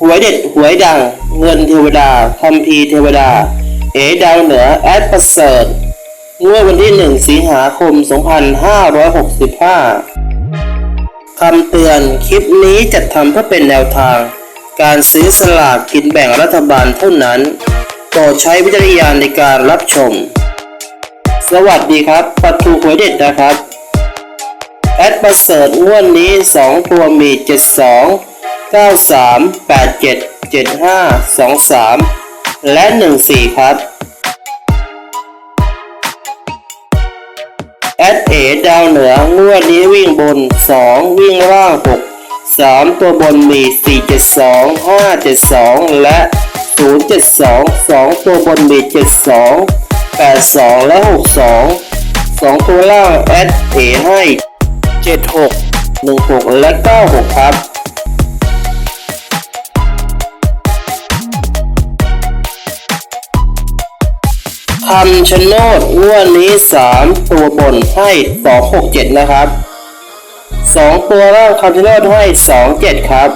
หวยเด็ดหวยดัง เงินเทวดาคัมภีเทวดา เอดาวเหนือแอดประเสริฐงวดวันที่ 1 สิงหาคม 2565 คำเตือน คลิปนี้จัดทำเพื่อเป็นแนวทาง การซื้อสลากกินแบ่งรัฐบาลเท่านั้นโปรดใช้วิจารณญาณในการรับชม สวัสดีครับปัทูหวยเด็ดนะครับ แอดประเสริฐงวดนี้ 2 ตัวมี 72 93 87 75 23 และ 14 ครับ แอดเอดาวเหนืองวดนี้วิ่งบน 2 วิ่งล่าง 6 3 ตัวบนมี 472 572 และ 072 2 ตัวบนมี 72 82 และ 62 2 ตัวล่างแอดเอให้ 76 16 และ 96 ครับ คำชโนดงวดนี้ 3 ตัวบนให้ 267 นะครับ 2 ตัวล่างคำชโนดให้ 27 ครับ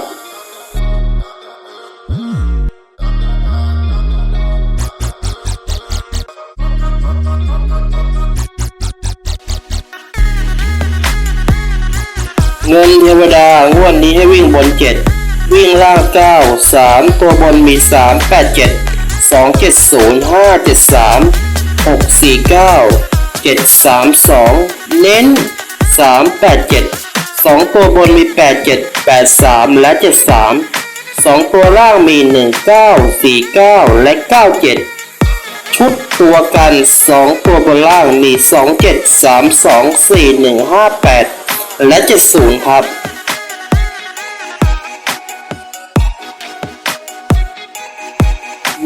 เงินเทวดางวดนี้ให้วิ่งบน 7 วิ่งล่าง 9 3 ตัวบนมี 3 8 7 2 7 0 5 7 3 6 4 9 7 3 2 เน้น 3 8 7 2 ตัวบนมี 8 7 8 3 และ 7 3 2 ตัวล่างมี 1 9 4 9 และ 9 7 ชุดตัวกัน 2 ตัวบนล่างมี 2 7 3 2 4 1 5 8 และ 70 ครับ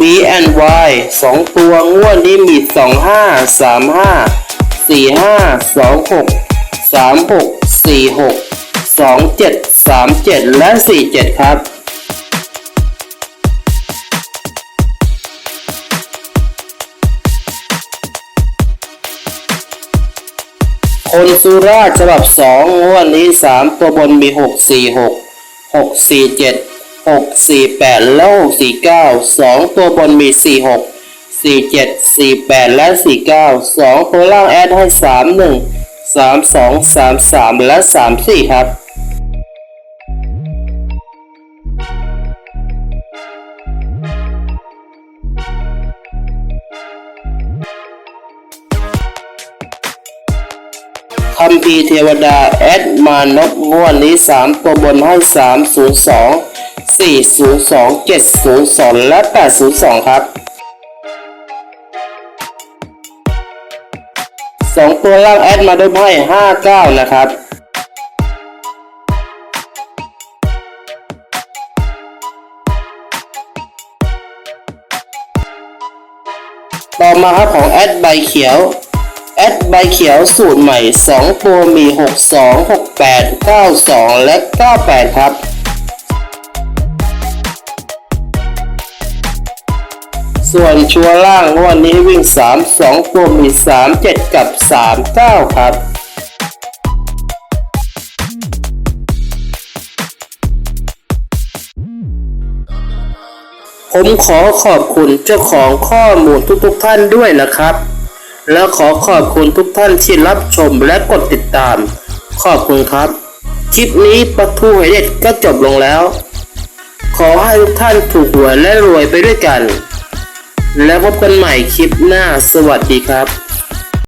B and Y สองตัวงวดนี้มี2 5 3 5 4 5 2 6 3 6 4 6 2 7 3 7 และ 4 7 ครับคนสุราฉบับสองวดนี้สามตัวบนมีหก สี่หกหกสี่เจ็ดหกสี่แปดและหกสี่เก้าสองตัวบนมีสี่หกสี่เจ็ดสี่แปดและสี่เก้าสองตัวล่างแอดให้สามหนึ่งสามสองสามสามและสามสี่ครับ คัมภีเทวดาแอดมานพงวดนี้ 3 ตัวบนให้ 302 402 702 และ 802 ครับ 2 ตัวล่างแอดมาด้วยไพ่59 นะครับต่อมาครับของแอดใบเขียว แอดใบเขียวสูตรใหม่ 2 ตัวมี 62 68 92 และ 98 ครับส่วนชัวร์ล่างงวันนี้วิ่ง 3 2 ตัวมี 37 กับ 39 ครับ ผมขอขอบคุณเจ้าของข้อมูลทุกๆท่านด้วยนะครับ และขอขอบคุณทุกท่านที่รับชมและกดติดตาม ขอบคุณครับ คลิปนี้ปะทูหวยเด็ดก็จบลงแล้ว ขอให้ทุกท่านถูกหวยและรวยไปด้วยกัน แล้วพบกันใหม่คลิปหน้าสวัสดีครับ